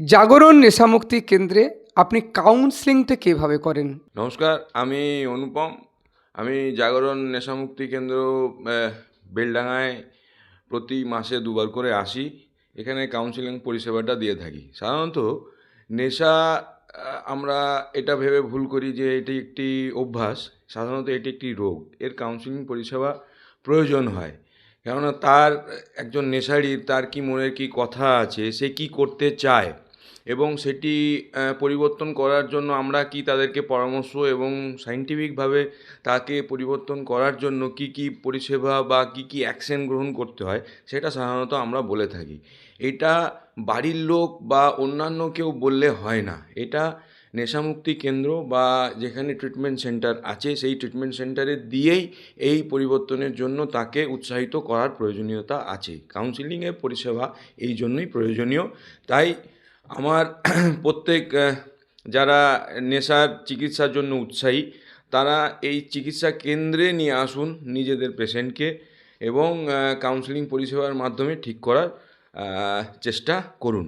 জাগরণ নেশামুক্তি কেন্দ্রে আপনি কাউন্সিলিংটা কীভাবে করেন? নমস্কার, আমি অনুপম। আমি জাগরণ নেশামুক্তি কেন্দ্র বেলডাঙায় প্রতি মাসে দুবার করে আসি। এখানে কাউন্সিলিং পরিষেবাটা দিয়ে থাকি। সাধারণত নেশা আমরা এটা ভেবে ভুল করি যে এটি একটি অভ্যাস। সাধারণত এটি একটি রোগ। এর কাউন্সিলিং পরিষেবা প্রয়োজন হয়। কেননা তার একজন নেশাড়ির তার কি মনের কি কথা আছে, সে কি করতে চায় এবং সেটি পরিবর্তন করার জন্য আমরা কি তাদেরকে পরামর্শ এবং সাইন্টিফিকভাবে তাকে পরিবর্তন করার জন্য কি কি পরিষেবা বা কি কি অ্যাকশন গ্রহণ করতে হয়, সেটা সাধারণত আমরা বলে থাকি। এটা বাড়ির লোক বা অন্যান্য কেউ বললে হয় না। এটা নেশামুক্তি কেন্দ্র বা যেখানে ট্রিটমেন্ট সেন্টার আছে, সেই ট্রিটমেন্ট সেন্টারে দিয়েই এই পরিবর্তনের জন্য তাকে উৎসাহিত করার প্রয়োজনীয়তা আছে। কাউন্সিলিংয়ের পরিষেবা এই জন্যই প্রয়োজনীয়। তাই আমার প্রত্যেক যারা নেশার চিকিৎসার জন্য উৎসাহী, তারা এই চিকিৎসা কেন্দ্রে নিয়ে আসুন নিজেদের পেশেন্টকে এবং কাউন্সেলিং পরিষেবার মাধ্যমে ঠিক করার চেষ্টা করুন।